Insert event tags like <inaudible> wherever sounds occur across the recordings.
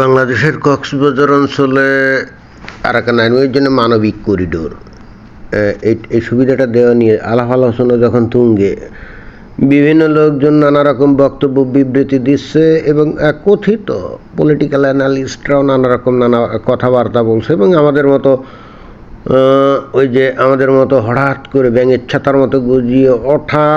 বাংলাদেশের কক্সবাজার অঞ্চলে আরাকান আর্মির জন্য মানবিক করিডোর। এই সুবিধাটা দেওয়া নিয়ে আলাপ আলোচনা যখন তুঙ্গে, বিভিন্ন লোকজন নানা রকম বক্তব্য, বিবৃতি দিচ্ছে এবং কথিত পলিটিক্যাল অ্যানালিস্টরাও নানা রকম নানা কথাবার্তা বলছে এবং আমাদের মতো ওই যে আমাদের মতো হঠাৎ করে ব্যাঙের ছাতার মতো গজিয়ে ওঠা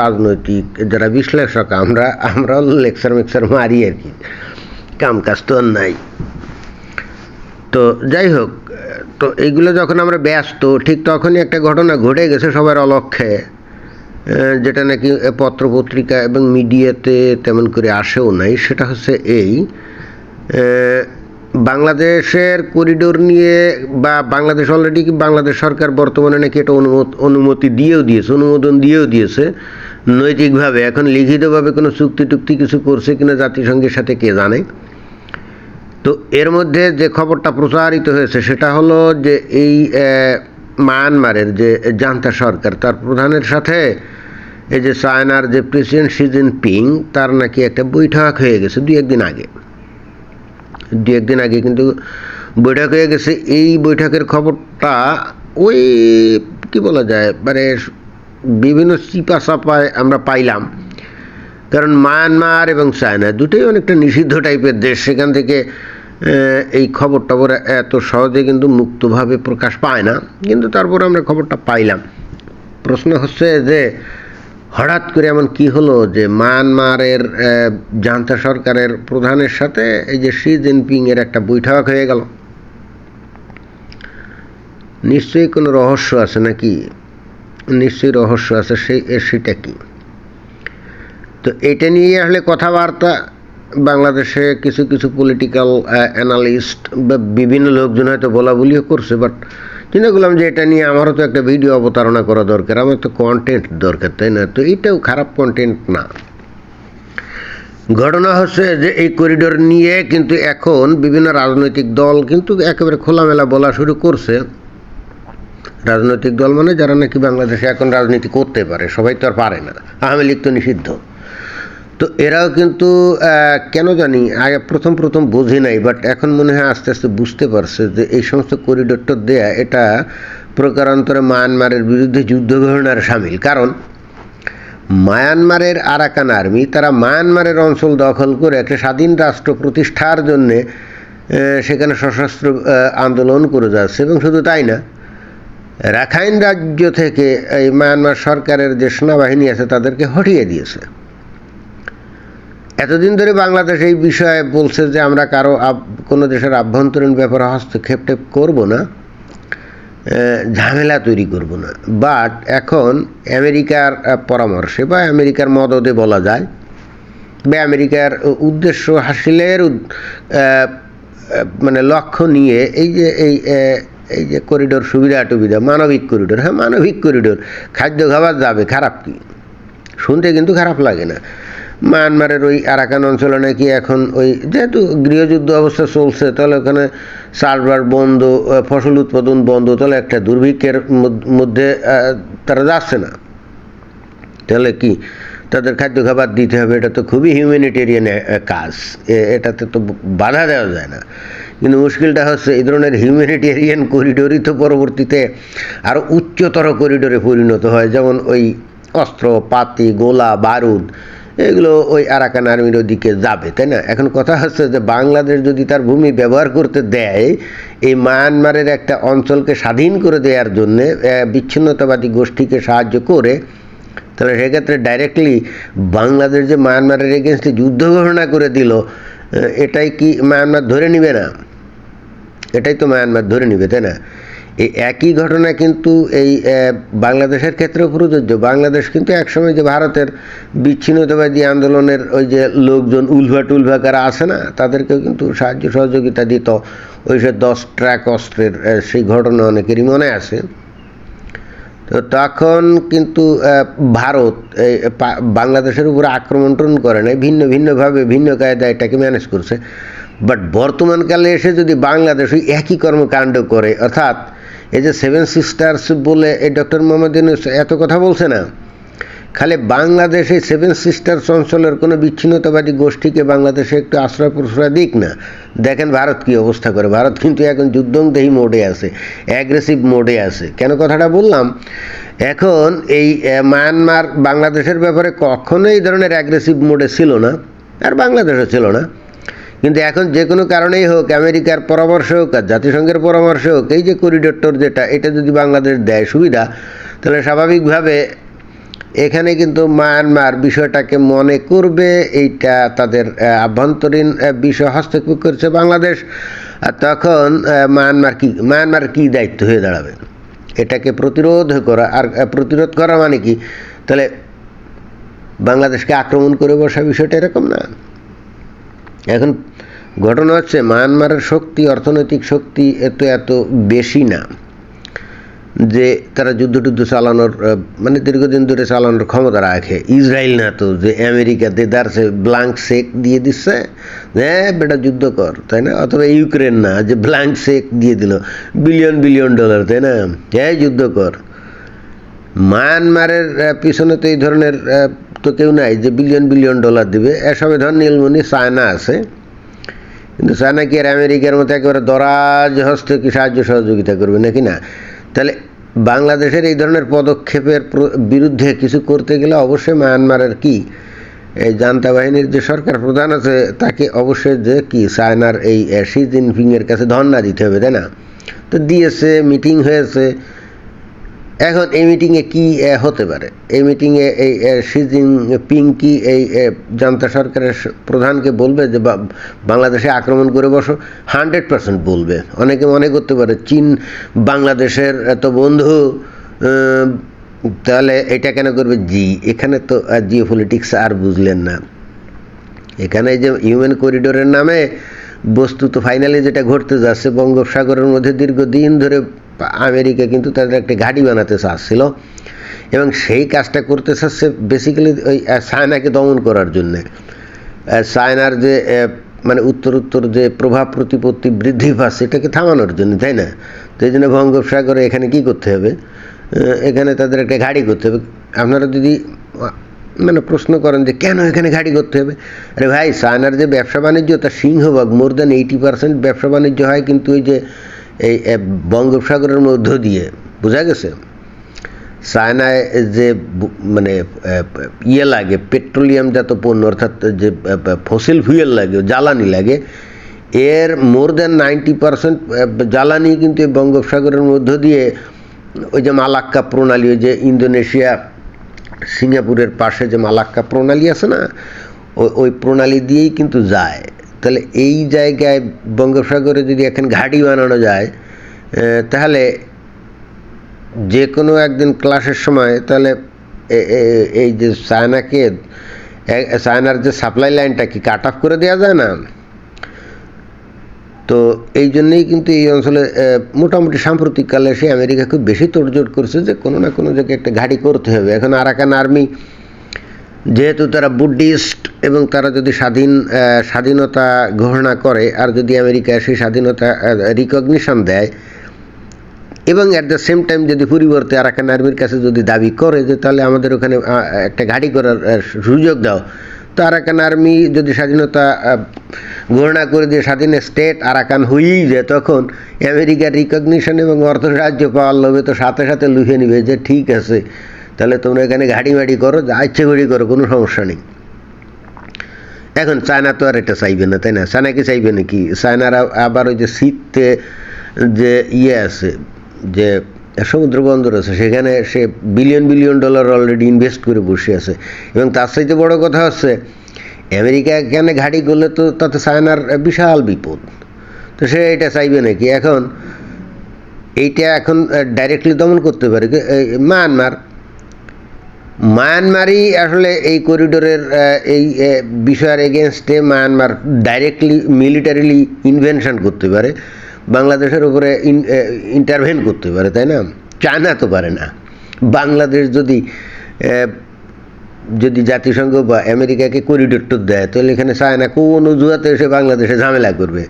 রাজনৈতিক যারা বিশ্লেষক, আমরা আমরা লেকচার মেকচার মারি আর কি। কাম কাজ তো আর নাই। তো যাই হোক তো এইগুলো যখন আমরা ব্যস্ত ঠিক তখনই একটা ঘটনা ঘটে গেছে সবার অলক্ষ্যে আহ, যেটা নাকি পত্র পত্রিকা এবং মিডিয়াতে তেমন করে আসেও নাই। সেটা হচ্ছে এই বাংলাদেশের করিডোর নিয়ে বা বাংলাদেশ অলরেডি কি বাংলাদেশ সরকার বর্তমানে নাকি এটা অনুমতি দিয়েও দিয়েছে অনুমোদন দিয়েও দিয়েছে। নৈতিকভাবে এখন লিখিতভাবে কোনো চুক্তি টুক্তি কিছু করছে কিনা জাতিসংঘের সাথে কে জানে। তো এর মধ্যে যে খবরটা প্রচারিত হয়েছে, সেটা হলো যে এই মায়ানমারের যে জান্তা সরকার, তার প্রধানের সাথে এই যে চায়নার যে প্রেসিডেন্ট শি জিনপিং, তার নাকি একটা বৈঠক হয়ে গেছে দু একদিন আগে। দু একদিন আগে কিন্তু বৈঠক হয়ে গেছে। এই বৈঠকের খবরটা ওই, কি বলা যায় মানে বিভিন্ন চিপা চাপায় আমরা পাইলাম। কারণ মায়ানমার এবং চায়না দুটোই অনেকটা নিষিদ্ধ টাইপের দেশ। সেখান থেকে এই খবর টবর এত সহজে কিন্তু মুক্তভাবে প্রকাশ পায় না। কিন্তু তারপর আমরা খবরটা পাইলাম। প্রশ্ন হচ্ছে যে, হঠাৎ করে এমন কি হলো যে মায়ানমারের জান্তা সরকারের প্রধানের সাথে এই যে শি জিনপিং এর একটা বৈঠক হয়ে গেল? নিশ্চয়ই কোনো রহস্য আছে নাকি? নিশ্চয়ই রহস্য আছে সেই সেটা কি? তো এটা নিয়ে আসলে কথাবার্তা, বাংলাদেশে কিছু কিছু পলিটিক্যাল অ্যানালিস্ট বা বিভিন্ন লোকজন হয়তো বলা বলিও করছে বাট চিন্তা করলাম যে এটা নিয়ে আমারও তো একটা ভিডিও অবতারণা করা দরকার, আমার তো কন্টেন্ট দরকার, তাই না? তো এটাও খারাপ কন্টেন্ট না। ঘটনা হচ্ছে যে এই করিডোর নিয়ে কিন্তু এখন বিভিন্ন রাজনৈতিক দল কিন্তু একেবারে খোলামেলা বলা শুরু করছে। রাজনৈতিক দল মানে যারা নাকি বাংলাদেশে এখন রাজনীতি করতে পারে, সবাই তো আর পারে না। আওয়ামী লীগ তো নিষিদ্ধ। তো এরাও কিন্তু কেন জানি, আগে প্রথম প্রথম বুঝি নাই বাট এখন মনে হয় আস্তে আস্তে বুঝতে পারছে যে এই সমস্ত করিডোরটা দেয়া, এটা প্রকারান্তরে মায়ানমারের বিরুদ্ধে যুদ্ধ ঘোষণার সামিল। কারণ মায়ানমারের আরাকান আর্মি, তারা মায়ানমারের অঞ্চল দখল করে একটা স্বাধীন রাষ্ট্র প্রতিষ্ঠার জন্যে সেখানে সশস্ত্র আন্দোলন করে যাচ্ছে, এবং শুধু তাই না, রাখাইন রাজ্য থেকে এই মায়ানমার সরকারের যে সেনাবাহিনী আছে, তাদেরকে হটিয়ে দিয়েছে। এতদিন ধরে বাংলাদেশ এই বিষয়ে বলছে যে আমরা কারও কোনো দেশের আভ্যন্তরীণ ব্যাপারে হস্তক্ষেপ টেপ করব না ঝামেলা তৈরি করব না। বাট এখন আমেরিকার পরামর্শে বা আমেরিকার মদদে বলা যায় বা আমেরিকার উদ্দেশ্য হাসিলের মানে লক্ষ্য নিয়ে এই যে, এই এই যে করিডোর সুবিধা টুবিধা, মানবিক করিডোর হ্যাঁ মানবিক করিডোর, খাদ্য খাবার যাবে, খারাপ কি? শুনতে কিন্তু খারাপ লাগে না। মায়ানমারের ওই আরাকান অঞ্চলে নাকি এখন ওই যেহেতু গৃহযুদ্ধ অবস্থা চলছে, তাহলে ওখানে সার্ভার বন্ধ ফসল উৎপাদন বন্ধ, তাহলে একটা দুর্ভিক্ষের মধ্যে তারা যাচ্ছে না। তাহলে কি তাদের খাদ্য খাবার দিতে হবে, এটা তো খুবই হিউম্যানিটেরিয়ান কাজ। এটাতে তো বাধা দেওয়া যায় না। কিন্তু মুশকিলটা হচ্ছে এই ধরনের হিউম্যানিটেরিয়ান করিডোরই তো পরবর্তীতে আরও উচ্চতর করিডোরে পরিণত হয়, যেমন ওই অস্ত্র পাতি গোলা, বারুদ। এগুলো ওই আরাকান আর্মির ওদিকে যাবে, তাই না? এখন কথা হচ্ছে যে বাংলাদেশ যদি তার ভূমি ব্যবহার করতে দেয়, এই মায়ানমারের একটা অঞ্চলকে স্বাধীন করে দেওয়ার জন্যে বিচ্ছিন্নতাবাদী গোষ্ঠীকে সাহায্য করে, তাহলে সেক্ষেত্রে ডাইরেক্টলি বাংলাদেশ যে মায়ানমারের এগেনস্টে যুদ্ধ ঘোষণা করে দিল এটাই কি মায়ানমার ধরে নিবে না? এটাই তো মায়ানমার ধরে নিবে, তাই না? এই একই ঘটনা কিন্তু এই বাংলাদেশের ক্ষেত্রেও প্রযোজ্য। বাংলাদেশ কিন্তু একসময় যে ভারতের বিচ্ছিন্নতাবাদী আন্দোলনের ওই যে লোকজন উলভা টুলভা কারা আছে না, তাদেরকেও কিন্তু সাহায্য সহযোগিতা দিত। ওই সে দশ ট্রাক অস্ত্রের সেই ঘটনা অনেকেরই মনে আছে। তো তখন কিন্তু ভারত এই বাংলাদেশের উপরে আক্রমণ টন করে নাই, ভিন্ন ভিন্নভাবে, ভিন্ন কায়দা এটাকে ম্যানেজ করছে। বাট বর্তমানকালে এসে যদি বাংলাদেশ ওই একই কর্মকাণ্ড করে, অর্থাৎ এই যে সেভেন সিস্টার্স বলে এই ডক্টর মোহাম্মদ ইউনুস এত কথা বলছে না। খালি বাংলাদেশে সেভেন সিস্টার্স অঞ্চলের কোনো বিচ্ছিন্নতাবাদী গোষ্ঠীকে বাংলাদেশে একটু আশ্রয় প্রশ্রয় দিক না। দেখেন ভারত কি অবস্থা করে। ভারত কিন্তু এখন যুদ্ধংদেহী মোডে আছে অ্যাগ্রেসিভ মোডে আছে। কেন কথাটা বললাম? এখন এই মায়ানমার বাংলাদেশের ব্যাপারে কখনো এই ধরনের অ্যাগ্রেসিভ মোডে ছিল না, আর বাংলাদেশও ছিল না। কিন্তু এখন যে কোনো কারণেই হোক, আমেরিকার পরামর্শ হোক আর জাতিসংঘের পরামর্শ হোক, এই যে করিডোরটোর যেটা, এটা যদি বাংলাদেশ দেয় সুবিধা, তাহলে স্বাভাবিকভাবে এখানে কিন্তু মায়ানমার বিষয়টাকে মনে করবে, এইটা তাদের আভ্যন্তরীণ বিষয় হস্তক্ষেপ করছে বাংলাদেশ। আর তখন মায়ানমার কি মায়ানমার কি দায়িত্ব হয়ে দাঁড়াবে? এটাকে প্রতিরোধ করা, আর প্রতিরোধ করা মানে কি? তাহলে বাংলাদেশকে আক্রমণ করে বসা বিষয়টা এরকম না। এখন ঘটনা হচ্ছে মায়ানমারের শক্তি, অর্থনৈতিক শক্তি এত এত বেশি না যে তারা যুদ্ধ টুদ্ধ চালানোর মানে দীর্ঘদিন ধরে চালানোর ক্ষমতা রাখে। ইসরায়েল না তো, যে আমেরিকা দেদারসে ব্লাঙ্ক চেক দিয়ে দিচ্ছে। হ্যাঁ বেটা যুদ্ধ কর, তাই না? অথবা ইউক্রেন না, যে ব্লাঙ্ক চেক দিয়ে দিল। বিলিয়ন বিলিয়ন ডলার তাই না? হ্যাঁ যুদ্ধ কর। মায়ানমারের পিছনে তো এই ধরনের তো কেউ নাই যে বিলিয়ন বিলিয়ন ডলার দিবে। এসবে ধর নীলমণি, চায়না আছে। কিন্তু চায়না কি আর আমেরিকার মতো একেবারে দরাজ হস্তে কি সাহায্য সহযোগিতা করবে, নাকি না? তাহলে বাংলাদেশের এই ধরনের পদক্ষেপের বিরুদ্ধে কিছু করতে গেলে অবশ্যই মায়ানমারের কি? এই জান্তা বাহিনীর যে সরকার প্রধান আছে, তাকে অবশ্যই যে কি চায়নার এই শি জিনপিংয়ের কাছে ধর্ণা দিতে হবে, তাই না? তো দিয়েছে, মিটিং হয়েছে এখন এই মিটিংয়ে কি হতে পারে? এই মিটিংয়ে এই শি জিনপিং কি এই জান্তা সরকারের প্রধানকে বলবে যে বাংলাদেশে আক্রমণ করে বসো হান্ড্রেড পার্সেন্ট বলবে। অনেকে মনে করতে পারে, চীন বাংলাদেশের এত বন্ধু তাহলে এটা কেন করবে? জি, এখানে তো জিও পলিটিক্স আর বুঝলেন না। এখানে যে হিউম্যান করিডোরের নামে বস্তুত ফাইনালি যেটা ঘটতে যাচ্ছে, বঙ্গোপসাগরের মধ্যে দীর্ঘদিন ধরে আমেরিকা কিন্তু তাদের একটা ঘাঁটি বানাতে চাচ্ছিল এবং সেই কাজটা করতে চাচ্ছে বেসিক্যালি ওই চায়নাকে দমন করার জন্যে। চায়নার যে মানে উত্তর উত্তর যে প্রভাব প্রতিপত্তি বৃদ্ধি পাচ্ছে, এটাকে থামানোর জন্য, তাই না? তো এই জন্য বঙ্গোপসাগরে এখানে কি করতে হবে? এখানে তাদের একটা ঘাড়ি করতে হবে। আপনারা যদি মানে প্রশ্ন করেন যে কেন এখানে ঘাড়ি করতে হবে? আরে ভাই চায়নার যে ব্যবসা বাণিজ্য তার সিংহভাগ মোর দ্যান এইটি পার্সেন্ট ব্যবসা বাণিজ্য হয় কিন্তু ওই যে এই বঙ্গোপসাগরের মধ্য দিয়ে। বোঝা গেছে? চায়নায় যে মানে ইয়ে লাগে পেট্রোলিয়াম জাত পণ্য, অর্থাৎ যে ফসিল ফুয়েল লাগে জ্বালানি লাগে, এর মোর দ্যান নাইনটি পারসেন্ট জ্বালানি কিন্তু এই বঙ্গোপসাগরের মধ্য দিয়ে ওই যে মালাক্কা প্রণালী, ওই যে ইন্দোনেশিয়া সিঙ্গাপুরের পাশে যে মালাক্কা প্রণালী আছে না ওই ওই প্রণালী দিয়েই কিন্তু যায়। তাহলে এই জায়গায় বঙ্গোপসাগরে যদি এখন ঘাঁটি বানানো যায় তাহলে যে কোনো একদিন ক্লাসের সময় তাহলে এই যে চায়নাকে চায়নার যে সাপ্লাই লাইনটা কি কাট অফ করে দেওয়া যায় না? তো এই জন্যেই কিন্তু এই অঞ্চলে মোটামুটি সাম্প্রতিককালে সে আমেরিকা খুব বেশি তোড়জোড় করছে যে কোনো না কোনো জায়গায় একটা ঘাঁটি করতে হবে। এখন আরাকান আর্মি, যেহেতু তারা বুদ্ধিস্ট এবং তারা যদি স্বাধীন স্বাধীনতা ঘোষণা করে, আর যদি আমেরিকা সেই স্বাধীনতা রিকগনিশন দেয়, এবং অ্যাট দ্য সেম টাইম যদি পরিবর্তে আরাকান আর্মির কাছে যদি দাবি করে যে তাহলে আমাদের ওখানে একটা ঘাঁটি করার সুযোগ দাও আরাকান আর্মি যদি স্বাধীনতা ঘোষণা করে দিয়ে স্বাধীন স্টেট আরাকান হয়েই যায় তখন আমেরিকার রিকগনিশন এবং অর্থ সাহায্য পাওয়ার লোভে তো সাথে সাথে লুফে নিবে যে ঠিক আছে, তাহলে তোমরা এখানে ঘাড়ি মাড়ি করো, যা ইচ্ছে ঘড়ি করো, কোনো সমস্যা নেই। এখন চায়না তো আর এটা চাইবে না, তাই না? চায়না কি চাইবে নাকি? চায়নার আবার ওই যে শীতে যে ইয়ে আছে, যে সমুদ্র বন্দর আছে, সেখানে সে billion billion dollar already invest করে বসে আছে। এবং তার চাইতে বড় কথা হচ্ছে, আমেরিকা এখানে ঘাঁটি করলে তো তাতে চায়নার বিশাল বিপদ। তো সে এটা চাইবে নাকি? এখন এইটা এখন ডাইরেক্টলি দমন করতে পারে। মায়ানমার। মায়ানমারই আসলে এই করিডোরের এই বিষয়ের এগেনস্টে মায়ানমার ডাইরেক্টলি মিলিটারিলি ইনভেনশন করতে পারে। বাংলাদেশের উপরে ইন্টারভেন করতে পারে, তাই না? চায়না তো পারে না। বাংলাদেশ যদি যদি জাতিসংঘ বা আমেরিকাকে করিডোর টোর দেয়, তাহলে এখানে চায়না কোন অজুহাতে এসে বাংলাদেশে ঝামেলা করবে।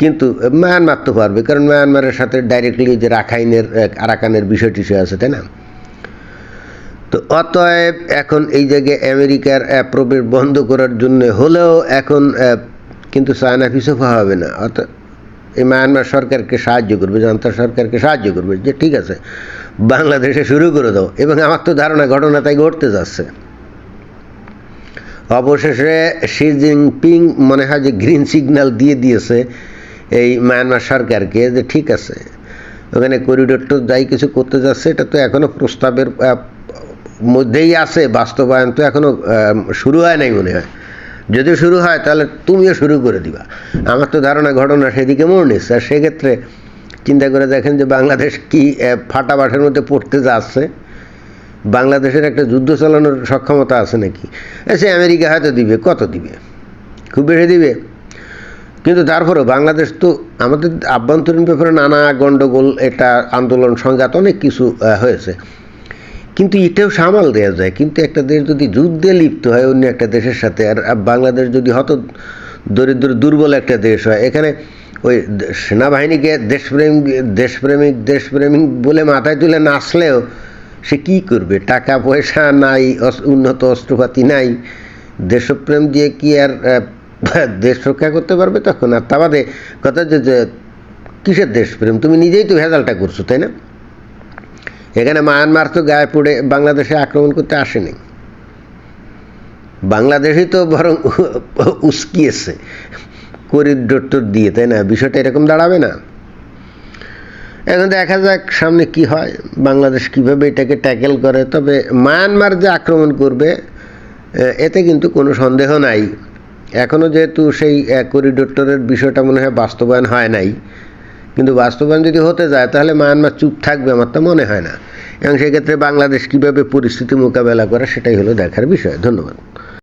কিন্তু মায়ানমার তো পারবে, কারণ মায়ানমারের সাথে ডাইরেক্টলি যে রাখাইনের আরাকানের বিষয় টিষয় আছে, তাই না? তো অতএব এখন এই জায়গায় আমেরিকার প্রবেশ বন্ধ করার জন্য হলেও এখন কিন্তু চায়না পিছপা হবে না। অত এই মায়ানমার সরকারকে সাহায্য করবে, জনতা সরকারকে সাহায্য করবে, যে ঠিক আছে, বাংলাদেশে শুরু করে দাও। এবং আমার তো ধারণা, ঘটনা তাই ঘটতে যাচ্ছে। অবশেষে শি জিনপিং মনে হয় যে গ্রিন সিগন্যাল দিয়ে দিয়েছে এই মায়ানমার সরকারকে যে ঠিক আছে, ওখানে করিডোর তো যাই কিছু করতে যাচ্ছে, এটা তো এখনও প্রস্তাবের মধ্যেই আছে, বাস্তবায়ন তো এখনও শুরু হয় নাই মনে হয়। যদি শুরু হয়, তাহলে তুমিও শুরু করে দিবা। আমার তো ধারণা ঘটনা সেদিকে মোড় নিচ্ছে আর সেক্ষেত্রে চিন্তা করে দেখেন যে বাংলাদেশ কি ফাটা ফাটাবাটের মধ্যে পড়তে যাচ্ছে। বাংলাদেশের একটা যুদ্ধ চালানোর সক্ষমতা আছে নাকি? সে আমেরিকা হয়তো দিবে, কত দিবে? খুব বেশি দিবে। কিন্তু তারপরেও বাংলাদেশ তো আমাদের আভ্যন্তরীণ ব্যাপারে নানা গণ্ডগোল এটা আন্দোলন সংঘাত অনেক কিছু হয়েছে। কিন্তু এটাও সামাল দেওয়া যায়, কিন্তু একটা দেশ যদি যুদ্ধে লিপ্ত হয়, অন্য একটা দেশের সাথে, আর বাংলাদেশ যদি হত দরিদ্র, দুর্বল একটা দেশ হয়, এখানে ওই সেনাবাহিনীকে দেশপ্রেম দেশপ্রেমিক দেশপ্রেমিক বলে মাথায় তুলে নাচলেও সে কি করবে? টাকা, পয়সা নাই উন্নত অস্ত্রপাতি নাই, দেশপ্রেম দিয়ে কি আর <laughs> দেশ রক্ষা করতে পারবে তখন? আর তা বাদে কথা যে, কিসের দেশপ্রেম? তুমি নিজেই তো ভেজালটা করছ, তাই না? এখানে মায়ানমার তো গায়ে পড়ে বাংলাদেশে আক্রমণ করতে আসেনি। বাংলাদেশই তো বরং উস্কিয়েছে, করিডোর দিয়ে, তাই না? বিষয়টা এরকম দাঁড়াবে না। এখন দেখা যাক সামনে কি হয়, বাংলাদেশ কীভাবে এটাকে ট্যাকেল করে। তবে মায়ানমার যে আক্রমণ করবে এতে কিন্তু কোনো সন্দেহ নাই। এখনও যেহেতু সেই করিডোরটরের বিষয়টা মনে হয় বাস্তবায়ন হয় নাই। কিন্তু বাস্তবায়ন যদি হতে যায়, তাহলে মায়ানমার চুপ থাকবে আমার তো মনে হয় না। এবং সেক্ষেত্রে বাংলাদেশ কীভাবে পরিস্থিতি মোকাবেলা করে, সেটাই হলো দেখার বিষয়। ধন্যবাদ।